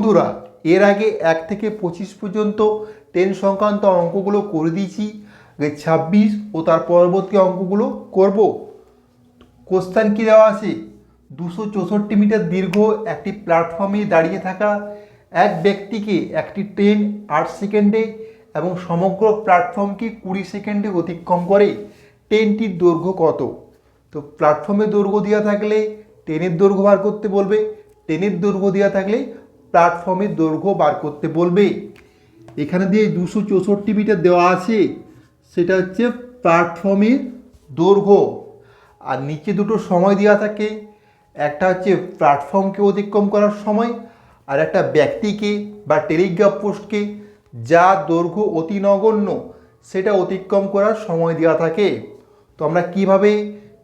বন্ধুরা, এর আগে এক থেকে পঁচিশ পর্যন্ত টেন সংক্রান্ত অঙ্কগুলো করে দিয়েছি। ছাব্বিশ ও তার পরবর্তী অঙ্কগুলো করব। কোশ্চেন কী দেওয়া আছে? দুশো চৌষট্টি মিটার দীর্ঘ একটি প্ল্যাটফর্মে দাঁড়িয়ে থাকা এক ব্যক্তিকে একটি ট্রেন আট সেকেন্ডে এবং সমগ্র প্ল্যাটফর্মকে কুড়ি সেকেন্ডে অতিক্রম করে। ট্রেনটির দৈর্ঘ্য কত? তো প্ল্যাটফর্মে দৈর্ঘ্য দেওয়া থাকলে ট্রেনের দৈর্ঘ্য বার করতে বলবে। ট্রেনের দৈর্ঘ্য দেওয়া থাকলে প্ল্যাটফর্মের দৈর্ঘ্য বার করতে বলবে। এখানে দিয়ে দুশো চৌষট্টি মিটার দেওয়া আছে। সেটা হচ্ছে প্ল্যাটফর্মের দৈর্ঘ্য। আর নিচে দুটো সময় দেওয়া থাকে। একটা হচ্ছে প্ল্যাটফর্মকে অতিক্রম করার সময় আর একটা ব্যক্তিকে বা টেলিগ্রাফ পোস্টকে যা দৈর্ঘ্য অতি নগণ্য সেটা অতিক্রম করার সময় দেওয়া থাকে। তো আমরা কীভাবে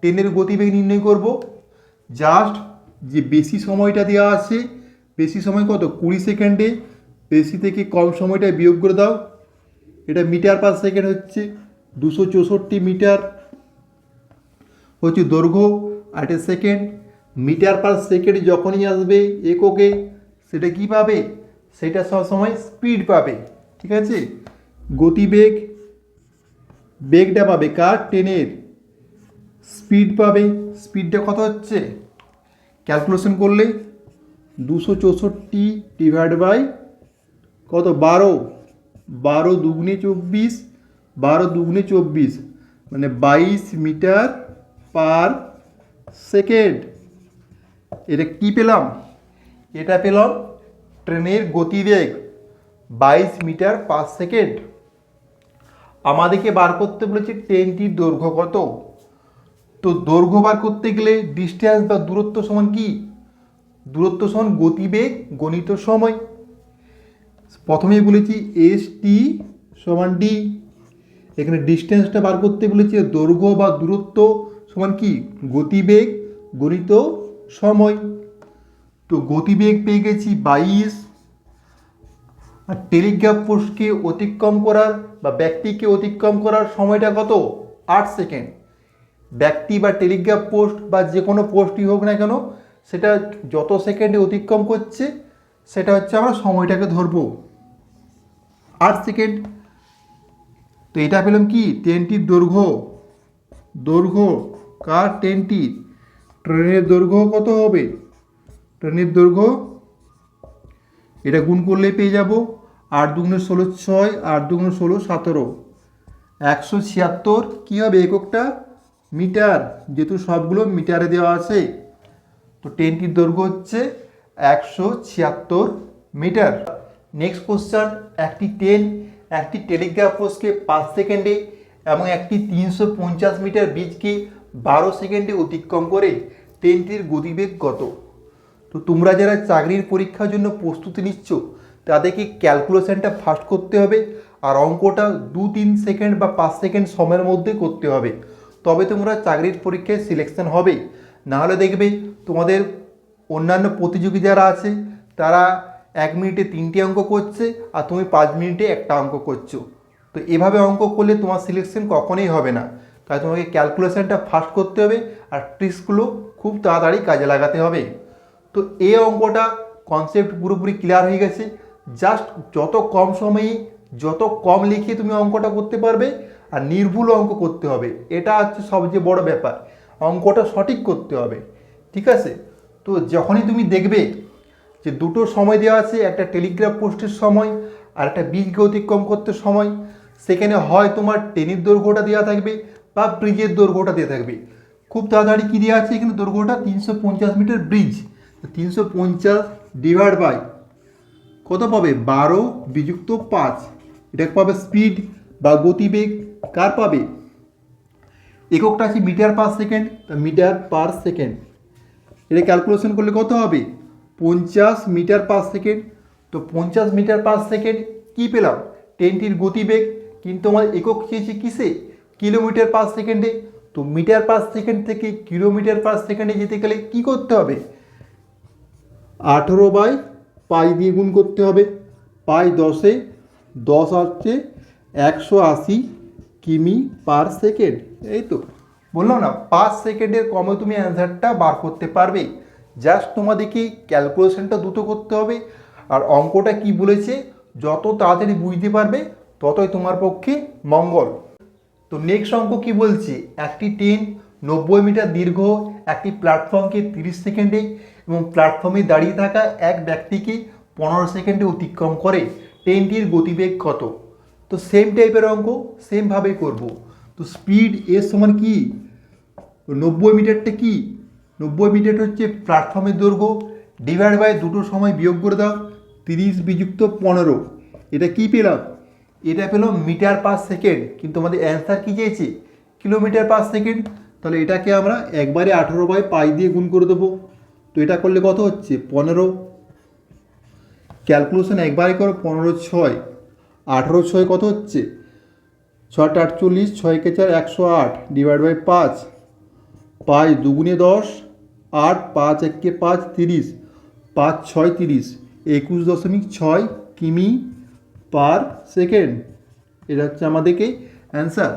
ট্রেনের গতিবেগ নির্ণয় করব? জাস্ট যে বেশি সময়টা দেওয়া আছে বেশি সময় কত? কুড়ি সেকেন্ডে বেশি থেকে কম সময়টা বিয়োগ করে দাও। এটা মিটার পার সেকেন্ড হচ্ছে দুশো চৌষট্টি মিটার হচ্ছে দৈর্ঘ্য আর এটা সেকেন্ড। মিটার পার সেকেন্ড যখনই আসবে এককে, সেটা কি পাবে? সেটা সবসময় স্পিড পাবে, ঠিক আছে? গতিবেগ, বেগটা পাবে কার? ট্রেনের স্পিড পাবে। স্পিডটা কত হচ্ছে? ক্যালকুলেশন করলে দুশো চৌষট্টি ডিভাইড বাই কত? বারো। বারো দুগুণে চব্বিশ। বারো দুগুণে চব্বিশ। মানে বাইশ মিটার পার সেকেন্ড। এটা কি পেলাম? এটা পেলাম ট্রেনের গতিবেগ বাইশ মিটার পার সেকেন্ড। আমাদেরকে বার করতে বলেছে ট্রেনটির দৈর্ঘ্য কত? তো দৈর্ঘ্য বার করতে গেলে ডিস্টেন্স বা দূরত্ব সমান কি? দূরত্ব সমান গতিবেগ গণিত সময়। প্রথমেই বলেছি এস টি সমান ডি এখানে ডিস্টেন্সটা বার করতে বলেছি দৈর্ঘ্য বা দূরত্ব সমান কি? গতিবেগ গণিত সময়। তো গতিবেগ পেয়ে গেছি বাইশ। আর টেলিগ্রাফ পোস্টকে অতিক্রম করার বা ব্যক্তিকে অতিক্রম করার সময়টা কত? আট সেকেন্ড ব্যক্তি বা টেলিগ্রাফ পোস্ট বা যে কোনো পোস্টই হোক না কেন সেটা যত সেকেন্ডে অতিক্রম করছে, সেটা হচ্ছে আমরা সময়টাকে ধরবো। আট সেকেন্ড। তো এটা পেলাম কি? ট্রেনটির দৈর্ঘ্য। দৈর্ঘ্য কার ট্রেনটির? ট্রেনের দৈর্ঘ্য কত হবে? ট্রেনের দৈর্ঘ্য। এটা গুণ করলে পেয়ে যাব আট দুগুণে ষোলো ছয়, আট দুগুণে ষোলো সতেরো। একশো ছিয়াত্তর, কী হবে এককটা? মিটার, যেহেতু সবগুলো মিটারে দেওয়া আছে। তো ট্রেনটির দৈর্ঘ্য হচ্ছে একশো ছিয়াত্তর মিটার। নেক্সট কোশ্চেন একটি ট্রেন, একটি টেলিগ্রাফ পোস্টকে পাঁচ সেকেন্ডে এবং একটি তিনশো পঞ্চাশ মিটার বীজকে বারো সেকেন্ডে অতিক্রম করে, ট্রেনটির গতিবেগ কত? তো তোমরা যারা চাকরির পরীক্ষার জন্য প্রস্তুতি নিচ্ছ, তাদেরকে ক্যালকুলেশনটা ফাস্ট করতে হবে আর অঙ্কটা দু, তিন সেকেন্ড বা পাঁচ সেকেন্ড সময়ের মধ্যে করতে হবে। তবে তোমরা চাকরির পরীক্ষায় সিলেকশন হবে। নাহলে দেখবে তোমাদের অন্যান্য প্রতিযোগী যারা আছে, তারা এক মিনিটে তিনটে অঙ্ক করছে আর তুমি পাঁচ মিনিটে একটা অঙ্ক করছ। তো এভাবে অঙ্ক করলে তোমার সিলেকশন কখনোই হবে না। তাই তোমাকে ক্যালকুলেশনটা ফাস্ট করতে হবে আর ট্রিক্সগুলো খুব তাড়াতাড়ি কাজে লাগাতে হবে। তো এই অঙ্কটা কনসেপ্ট পুরোপুরি ক্লিয়ার হয়ে গেছে। জাস্ট যত কম সময়ে যত কম লিখে তুমি অঙ্কটা করতে পারবে আর নির্ভুল অঙ্ক করতে হবে। এটা হচ্ছে সবচেয়ে বড় ব্যাপার। অঙ্কটা সঠিক করতে হবে, ঠিক আছে? তো যখনই তুমি দেখবে যে দুটো সময় দেওয়া আছে, একটা টেলিগ্রাফ পোস্টের সময় আর একটা বীজকে অতিক্রম করতে সময়, সেখানে হয় তোমার ট্রেনের দৈর্ঘ্যটা দেওয়া থাকবে বা ব্রিজের দৈর্ঘ্যটা দেওয়া থাকবে। খুব তাড়াতাড়ি কী দেওয়া আছে এখানে দৈর্ঘ্যটা? তিনশো পঞ্চাশ মিটার ব্রিজ। তিনশো পঞ্চাশ ডিভাইড বাই কত পাবে? বারো বিযুক্ত পাঁচ। এটা পাবে স্পিড বা গতিবেগ। কার পাবে? এককটা আছে metre per second metre per second. এটা ক্যালকুলেশন করলে কত হবে? পঞ্চাশ মিটার পার সেকেন্ড। তো পঞ্চাশ মিটার পার সেকেন্ড কী পেলাম? ট্রেনটির গতিবেগ। কিন্তু আমার একক চেয়েছি কিসে? কিলোমিটার পার সেকেন্ডে। তো মিটার পার সেকেন্ড থেকে কিলোমিটার পার সেকেন্ডে যেতে গেলে কী করতে হবে? আঠেরো বাই পাই দিয়ে গুণ করতে হবে। পাই দশে দশ হচ্ছে একশো আশি। কিমি পার সেকেন্ড? এই তো। বললাম না পাঁচ সেকেন্ডের কমে তুমি অ্যান্সারটা বার করতে পারবে। জাস্ট তোমাদেরকে ক্যালকুলেশনটা দ্রুত করতে হবে। আর অঙ্কটা কি বলেছে, যত তাড়াতাড়ি বুঝতে পারবে, ততই তোমার পক্ষে মঙ্গল। তো নেক্সট অঙ্ক কি বলছে? একটি ট্রেন নব্বই মিটার দীর্ঘ, একটি প্ল্যাটফর্মকে তিরিশ সেকেন্ডে এবং প্ল্যাটফর্মে দাঁড়িয়ে থাকা এক ব্যক্তিকে পনেরো সেকেন্ডে অতিক্রম করে। ট্রেনটির গতিবেগ কত? তো সেম টাইপের অঙ্ক সেমভাবেই করব। তো স্পিড এর সমান কি? নব্বই মিটারটা কি? নব্বই মিটার হচ্ছে প্ল্যাটফর্মের দৈর্ঘ্য ডিভাইড বাই দুটো সময় বিয়োগ করে দাও, তিরিশ বিযুক্ত পনেরো। এটা কি পেলাম? এটা পেলাম মিটার পার সেকেন্ড কিন্তু আমাদের অ্যান্সার কী চেয়েছে কিলোমিটার পার সেকেন্ড তাহলে এটাকে আমরা একবারে আঠেরো বাই পাই দিয়ে গুণ করে দেবো। তো এটা করলে কত হচ্ছে? পনেরো। ক্যালকুলেশন একবারে করো, পনেরো ছয়। আঠেরো ছয় কত হচ্ছে? ছটা আটচল্লিশ ছয় কে চার একশো আট ডিভাইড বাই পাঁচ। পাঁচ দুগুণে দশ, আট পাঁচ একে পাঁচ তিরিশ, পাঁচ ছয় তিরিশ, একুশ দশমিক ছয় কিমি পার সেকেন্ড। এটা হচ্ছে আমাদেরকে অ্যান্সার।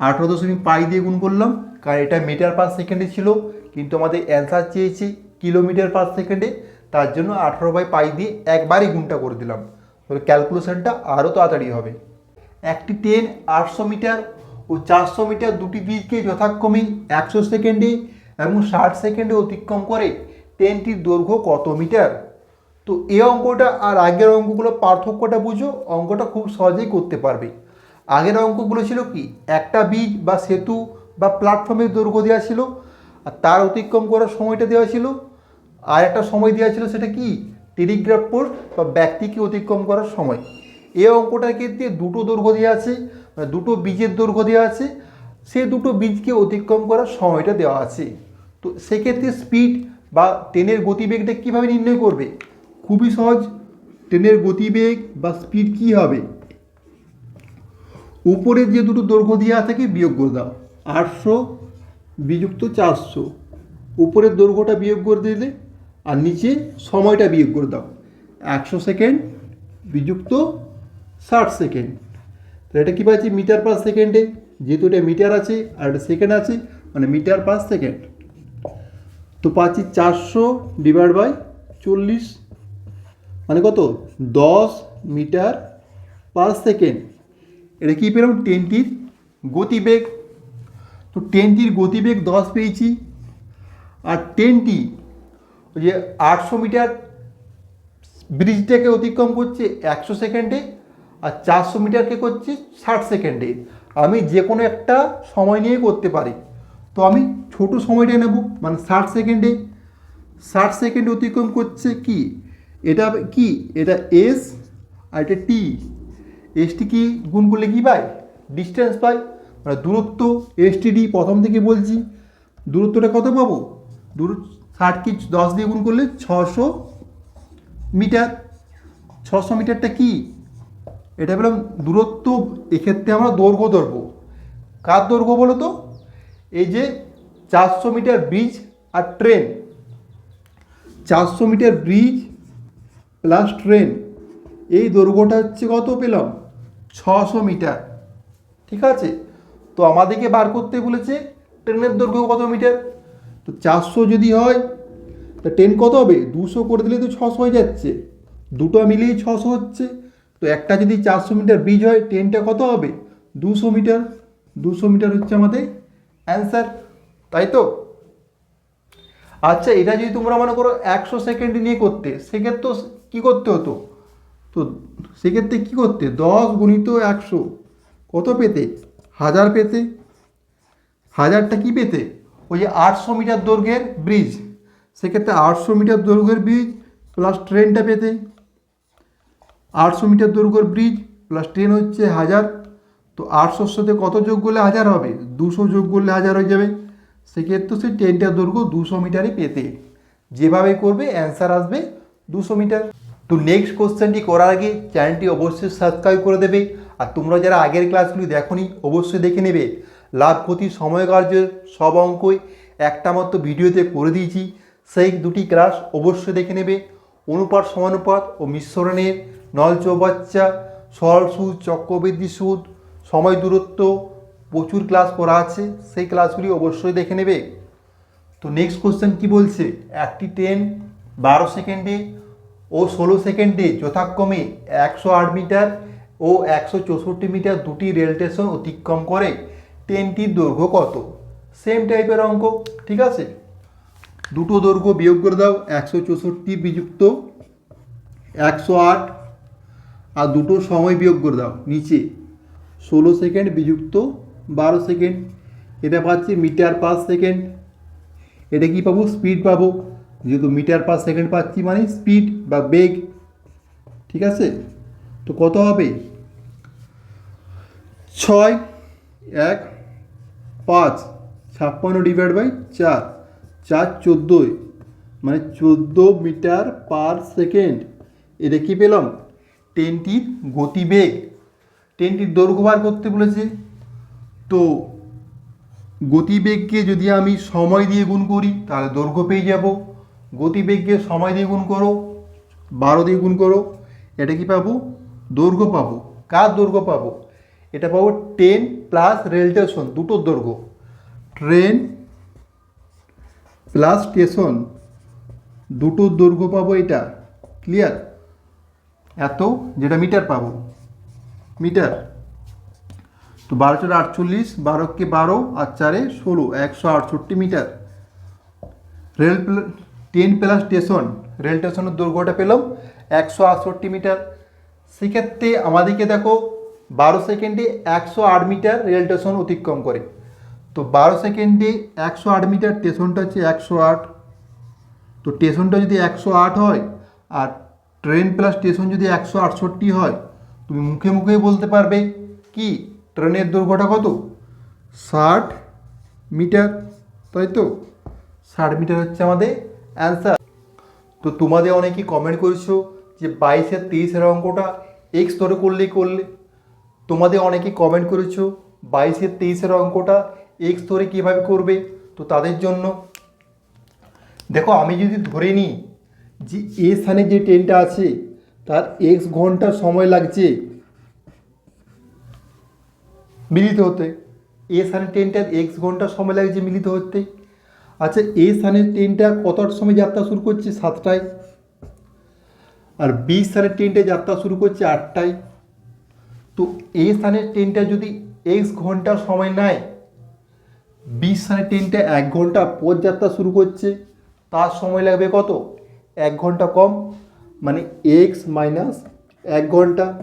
আঠেরো দশমিক পাই দিয়ে গুণ করলাম, কারণ এটা মিটার পার সেকেন্ডে ছিল, কিন্তু আমাদের অ্যান্সার চেয়েছে কিলোমিটার পার সেকেন্ডে, তার জন্য আঠেরো বাই পাই দিয়ে একবারই গুণটা করে দিলাম। তাহলে ক্যালকুলেশনটা আরও তাড়াতাড়ি হবে। একটি ট্রেন আটশো মিটার ও চারশো মিটার দুটি দিককে যথাক্রমে একশো সেকেন্ডে এবং ষাট সেকেন্ডে অতিক্রম করে ট্রেনটির দৈর্ঘ্য কত মিটার? তো এই অঙ্কটা আর আগের অঙ্কগুলো পার্থক্যটা বুঝো, অঙ্কটা খুব সহজেই করতে পারবে। আগের অঙ্কগুলো ছিল কি, একটা বীজ বা সেতু বা প্ল্যাটফর্মের দৈর্ঘ্য দেওয়া ছিল, আর তার অতিক্রম করার সময়টা দেওয়া ছিল, আর একটা সময় দেওয়া ছিল সেটা কি টেলিগ্রাফ পোস্ট বা ব্যক্তিকে অতিক্রম করার সময়। এই অঙ্কটার ক্ষেত্রে দুটো দৈর্ঘ্য দেওয়া আছে মানে দুটো বীজের দৈর্ঘ্য দেওয়া আছে। সে দুটো বীজকে অতিক্রম করার সময়টা দেওয়া আছে। তো সেক্ষেত্রে স্পিড বা ট্রেনের গতিবেগটা কীভাবে নির্ণয় করবে? খুবই সহজ। ট্রেনের গতিবেগ বা স্পিড কী হবে? উপরের যে দুটো দৈর্ঘ্য দেওয়া থাকে বিয়োগ করে দাও। আটশো বিযুক্ত চারশো। উপরের দৈর্ঘ্যটা বিয়োগ করে দিলে আর নিচে সময়টা বিয়োগ করে দাও। একশো সেকেন্ড বিযুক্ত ষাট সেকেন্ড। তো এটা কী পাচ্ছি? মিটার পার সেকেন্ডে। যেহেতু এটা মিটার আছে আর এটা সেকেন্ড আছে মানে মিটার পার সেকেন্ড। তো পাচ্ছি চারশো ডিভাইড বাই চল্লিশ মানে কত? দশ মিটার পার সেকেন্ড। এটা কী পেলাম? ট্রেনটির গতিবেগ। তো ট্রেনটির গতিবেগ দশ পেয়েছি। আর ট্রেনটি ওই যে আটশো মিটার ব্রিজটাকে অতিক্রম করছে একশো সেকেন্ডে আর চারশো মিটারকে করছে ষাট সেকেন্ডে। আমি যে কোনো একটা সময় নিয়ে করতে পারি। তো আমি ছোট সময়টা নেব মানে ষাট সেকেন্ডে। ষাট সেকেন্ডে অতিক্রম করছে কি? এটা কি? এটা এস আর এটা টি এসটি কি গুণ করলে কী পাই? ডিস্টেন্স পাই। মানে দূরত্ব এসটিডি প্রথম থেকে বলছি। দূরত্বটা কত পাবো? দূর ষাট কি দশ দিয়ে গুণ করলে ছশো মিটার। ছশো মিটারটা কি? এটা পেলাম দূরত্ব, এক্ষেত্রে আমরা দৈর্ঘ্য ধরবো। কার দৈর্ঘ্য বলো তো? এই যে চারশো মিটার ব্রিজ আর ট্রেন। চারশো মিটার ব্রিজ প্লাস ট্রেন। এই দৈর্ঘ্যটা হচ্ছে কত পেলাম? ছশো মিটার। ঠিক আছে? তো আমাদেরকে বার করতে বলেছে, ট্রেনের দৈর্ঘ্য কত মিটার? তো চারশো যদি হয়, তা ট্রেন কত হবে? দুশো করে দিলে তো ছশো হয়ে যাচ্ছে। দুটো মিলিয়ে ছশো হচ্ছে। তো একটা যদি চারশো মিটার ব্রিজ হয় ট্রেনটা কত হবে? দুশো মিটার। দুশো মিটার হচ্ছে আমাদের অ্যান্সার তাই তো? আচ্ছা এটা যদি তোমরা মনে করো একশো সেকেন্ড নিয়ে করতে, সেক্ষেত্রে কী করতে হতো? তো সেক্ষেত্রে কী করতে? দশ গুণিত একশো, কত পেতে? হাজার পেতে। হাজারটা কি পেতে? ওই যে আটশো মিটার দৈর্ঘ্যের ব্রিজ সেক্ষেত্রে আটশো মিটার দৈর্ঘ্যের ব্রিজ প্লাস ট্রেনটা পেতে। আটশো মিটার দৈর্ঘ্যের ব্রিজ প্লাস ট্রেন হচ্ছে হাজার। তো আটশোর সাথে কত যোগ করলে হাজার হবে? দুশো যোগ করলে হাজার হয়ে যাবে। সেক্ষেত্রে সে ট্রেনটার দৈর্ঘ্য দুশো মিটারই পেতে। যেভাবে করবে অ্যান্সার আসবে দুশো মিটার। তো নেক্সট কোশ্চেনটি করার আগে চ্যানেলটি অবশ্যই সাবস্ক্রাইব করে দেবে। আর তোমরা যারা আগের ক্লাসগুলি দেখোনি, অবশ্যই দেখে নেবে। লাভ ক্ষতি সময় কার্যের সব অঙ্কই একটা মাত্র ভিডিওতে করে দিয়েছি। সেই দুটি ক্লাস অবশ্যই দেখে নেবে। অনুপাত, সমানুপাত ও মিশ্রণের নল চৌবাচ্চা, সরল সুদ, চক্রবৃদ্ধি সুদ, সময় দূরত্ব, প্রচুর ক্লাস করা আছে, সেই ক্লাসগুলি অবশ্যই দেখে নেবে। তো নেক্সট কোশ্চেন কি বলছে? একটি ট্রেন বারো সেকেন্ডে ও ষোলো সেকেন্ডে যথাক্রমে একশো আট মিটার ও একশো চৌষট্টি মিটার দুটি রেল স্টেশন অতিক্রম করে। ট্রেনটির দৈর্ঘ্য কত? সেম টাইপের অঙ্ক, ঠিক আছে? দুটো দৈর্ঘ্য বিয়োগ করে দাও, একশো চৌষট্টি বিযুক্ত, একশো আট, আর দুটো সময় বিয়োগ করে দাও, নিচে। ষোলো সেকেন্ড বিযুক্ত, বারো সেকেন্ড। এটা পাচ্ছি মিটার পার সেকেন্ড। এটা কি পাবো? স্পিড পাবো। যেহেতু মিটার পার সেকেন্ড পাচ্ছি মানে স্পিড বা বেগ, ঠিক আছে? তো কত হবে? ছয়, এক পাঁচ, ছাপ্পান্ন ডিভাইড বাই চার চার চোদ্দোয় মানে চোদ্দ মিটার পার সেকেন্ড এটা কি পেলাম? ট্রেনটির গতিবেগ। ট্রেনটির দৈর্ঘ্য বার করতে বলেছে। তো গতিবেগকে যদি আমি সময় দিয়ে গুণ করি, তাহলে দৈর্ঘ্য পেয়ে যাব। গতিবেগকে সময় দিয়ে গুণ করো, বারো দিয়ে গুণ করো, এটা কি পাবো? দৈর্ঘ্য পাবো। কার দৈর্ঘ্য পাবো? এটা পাবো ট্রেন প্লাস রেল স্টেশন দুটোর দৈর্ঘ্য ট্রেন প্লাস স্টেশন দুটোর দৈর্ঘ্য পাবো এটা। ক্লিয়ার এত যেটা মিটার পাবো। মিটার তো বারো চারে আটচল্লিশ, বারোকে বারো, আর চারে ষোলো, একশো আটষট্টি metre rail train plus station rail স্টেশনের দৈর্ঘ্যটা পেলাম, একশো আটষট্টি মিটার সেক্ষেত্রে আমাদেরকে দেখো বারো সেকেন্ডে একশো আট মিটার রেল স্টেশন অতিক্রম করে। তো বারো সেকেন্ডে একশো আট মিটার স্টেশনটা হচ্ছে একশো আট। তো স্টেশনটা যদি একশো আট হয় আর ট্রেন প্লাস স্টেশন যদি একশো আটষট্টি হয়, তুমি মুখে মুখে বলতে পারবে কি? ট্রেনের দৈর্ঘ্যটা কত? ষাট মিটার। তাই তো? ষাট মিটার হচ্ছে আমাদের অ্যান্সার তো তোমাদের অনেকেই কমেন্ট করেছ যে বাইশের তেইশের অঙ্কটা এক্স ধরে করলেই করলে। তোমাদের অনেকে কমেন্ট করেছ বাইশের তেইশের অঙ্কটা এক্স ধরে কীভাবে করবে? তো তাদের জন্য, দেখো আমি যদি ধরে নিই যে এ স্থানে যে ট্রেনটা আছে, তার এক্স ঘণ্টা সময় লাগছে মিলিত হতে। এ স্থানের ট্রেনটার এক্স ঘণ্টা সময় লাগছে মিলিত হতে। আচ্ছা এ স্থানের ট্রেনটা কতটার সময় যাত্রা শুরু করছে? সাতটায়। আর বি স্থানের ট্রেনটা যাত্রা শুরু করছে আটটায়। তো এ স্থানের ট্রেনটা যদি এক্স ঘণ্টা সময় নেয় বি স্থানের ট্রেনটা এক ঘণ্টা পর যাত্রা শুরু করছে, তার সময় লাগবে কত? এক ঘণ্টা কম মানে এক্স মাইনাস এক ঘণ্টা।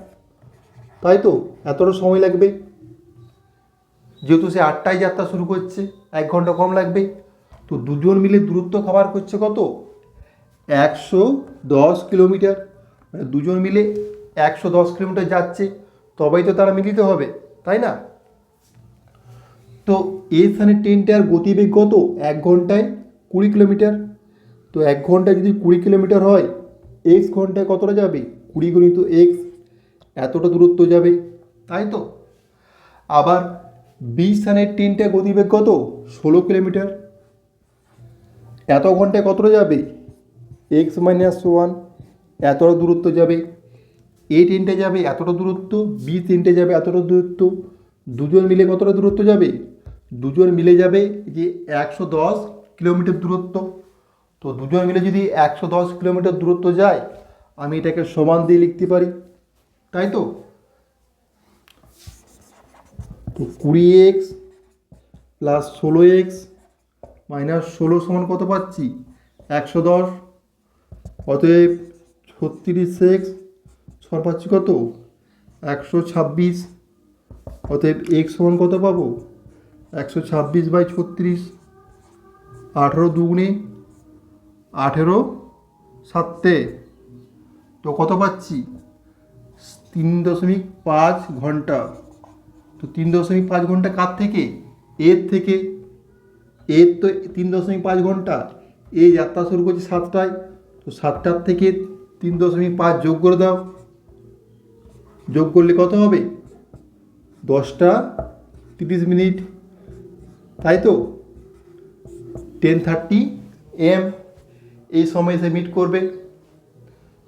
তাই তো? এতটা সময় লাগবে। যেহেতু সে আটটায় যাত্রা শুরু করছে, এক ঘণ্টা কম লাগবে। তো দুজন মিলে দূরত্ব খাবার করছে কত? একশো দশ কিলোমিটার। মানে দুজন মিলে একশো দশ কিলোমিটার যাচ্ছে। তবেই তো তারা মিলিত হবে, তাই না? তো এই স্থানে ট্রেনটার গতিবেগ কত? এক ঘন্টায় কুড়ি কিলোমিটার। তো এক ঘন্টায় যদি কুড়ি কিলোমিটার হয়, এক্স ঘন্টায় কতটা যাবে? কুড়ি গুণিত এক্স এতটা দূরত্ব যাবে, তাই তো? আবার বি স্থানের ট্রেনটা গতিবেগ কত? ষোলো কিলোমিটার। এত ঘন্টায় কতটা যাবে? এক্স মাইনাস ওয়ান এতটা দূরত্ব যাবে। এ ট্রেনটা যাবে, এতটা দূরত্ব, বি ট্রেনটা যাবে, এতটা দূরত্ব, দুজন মিলে কতটা দূরত্ব যাবে? দুজন মিলে যাবে যে একশো দশ কিলোমিটার দূরত্ব। তো দুজন মিলে যদি একশো দশ কিলোমিটার দূরত্ব যায়, আমি এটাকে সমান দিয়ে লিখতে পারি। তাই তো? তো কুড়ি এক্স প্লাস ষোলো এক্স মাইনাস ষোলো সমান কত পাচ্ছি? একশো দশ। অতএব ছত্রিশ এক্স পাচ্ছি কত? একশো ছাব্বিশ। অতএব এক্স সমান কত পাবো? একশো ছাব্বিশ বাই ছত্রিশ। আঠেরো দুগুণে আঠেরো সাতে। তো কত পাচ্ছি? তিন দশমিক পাঁচ ঘণ্টা। তো তিন দশমিক পাঁচ ঘণ্টা কার থেকে? এর থেকে। এর তো তিন দশমিক পাঁচ ঘণ্টা। এই যাত্রা শুরু করছে সাতটায়। তো সাতটার থেকে তিন দশমিক পাঁচ যোগ করে দাও। যোগ করলে কত হবে? দশটা তিরিশ মিনিট। তাই তো? Ten thirty AM. এই সময় সে মিট করবে।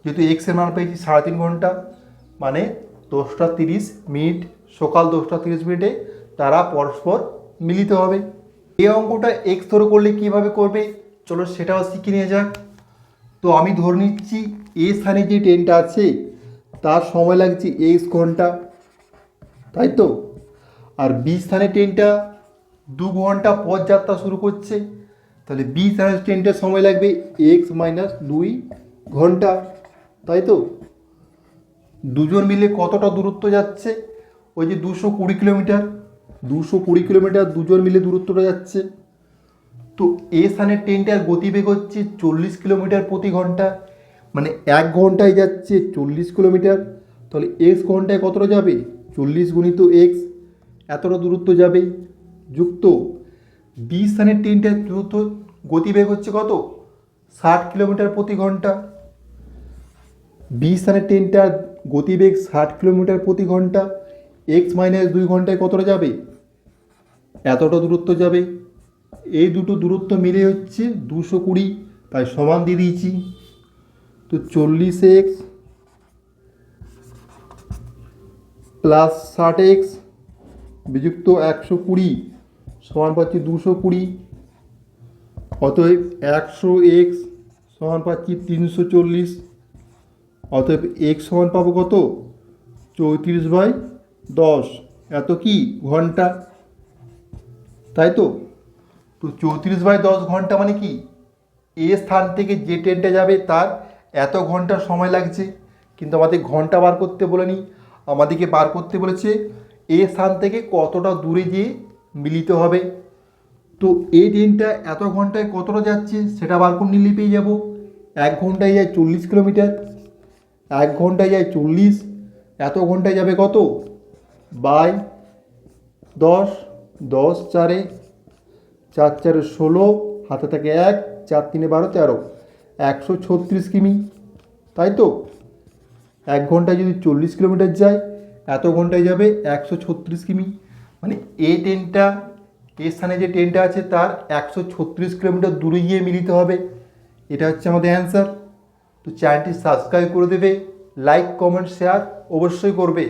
যেহেতু এক্সের মান পেয়েছি সাড়ে তিন ঘণ্টা মানে দশটা তিরিশ মিনিট, সকাল দশটা তিরিশ মিনিটে তারা পরস্পর মিলিত হবে। এই অঙ্কটা এক্স ধরে করলে কীভাবে করবে? চলো সেটাও শিখে নিয়ে যাক। তো আমি ধরে নিচ্ছি এ স্থানে যে ট্রেনটা আছে তার সময় লাগছে এক্স ঘণ্টা, তাই তো? আর বি স্থানে ট্রেনটা দু ঘণ্টা পথ যাত্রা শুরু করছে, তাহলে বি স্থানে ট্রেনটার সময় লাগবে এক্স মাইনাস দুই ঘণ্টা, তাই তো? দুজন মিলে কতটা দূরত্ব যাচ্ছে? ওই যে দুশো কুড়ি কিলোমিটার, দুশো কুড়ি কিলোমিটার দুজন মিলে দূরত্বটা যাচ্ছে। তো এ স্থানের ট্রেনটার গতিবেগ হচ্ছে চল্লিশ কিলোমিটার প্রতি ঘণ্টা মানে এক ঘন্টায় যাচ্ছে চল্লিশ কিলোমিটার, তাহলে এক্স ঘন্টায় কতটা যাবে? চল্লিশ গুণিত এক্স এতটা দূরত্ব যাবে। যুক্ত বি স্থানের ট্রেনটার দ্রুত গতিবেগ হচ্ছে কত? ষাট কিলোমিটার প্রতি ঘণ্টা। বি স্থানের ট্রেনটার গতিবেগ ষাট কিলোমিটার প্রতি ঘণ্টা। এক্স মাইনাস দুই ঘন্টায় কতটা যাবে? এতটা দূরত্ব যাবে। এই দুটো দূরত্ব মিলে হচ্ছে দুশো কুড়ি, তাই সমান দিয়ে দিয়েছি। তো চল্লিশ এক্স প্লাস ষাট এক্স বিযুক্ত একশো কুড়ি সমান পাচ্ছি দুশো কুড়ি। অতএব একশো এক্স সমান পাচ্ছি তিনশো চল্লিশ। অতএব এক্স সমান পাবো কত? চৌত্রিশ বাই দশ। এত কি? ঘণ্টা। তাই তো? তো চৌত্রিশ বাই দশ ঘণ্টা মানে কি? এ স্থান থেকে যে ট্রেনটা যাবে তার এত ঘণ্টা সময় লাগছে, কিন্তু আমাদের ঘণ্টা বার করতে বলেনি, আমাদেরকে বার করতে বলেছে, এ স্থান থেকে কতটা দূরে গিয়ে মিলিত হবে। তো এই ট্রেনটা এত ঘন্টায় কতটা যাচ্ছে সেটা বার করে নিলে পেয়ে যাব। এক ঘন্টায় যায় চল্লিশ কিলোমিটার, এক ঘন্টায় যায় চল্লিশ, এত ঘন্টায় যাবে কত? বাই দশ দশ চারে, চার চারে ষোলো, হাতে থাকে এক, চার তিনে বারো তেরো। একশো ছত্রিশ কিমি, তাই তো? এক ঘন্টায় যদি চল্লিশ কিলোমিটার যায়, এত ঘন্টায় যাবে একশো ছত্রিশ কিমি। মানে এই ট্রেনটা এই স্থানে যে ট্রেনটা আছে, তার একশো ছত্রিশ কিলোমিটার দূরে গিয়ে মিলিত হবে। এটা হচ্ছে আমাদের অ্যান্সার তো চ্যানেলটি সাবস্ক্রাইব করে দেবে লাইক কমেন্ট শেয়ার অবশ্যই করবে।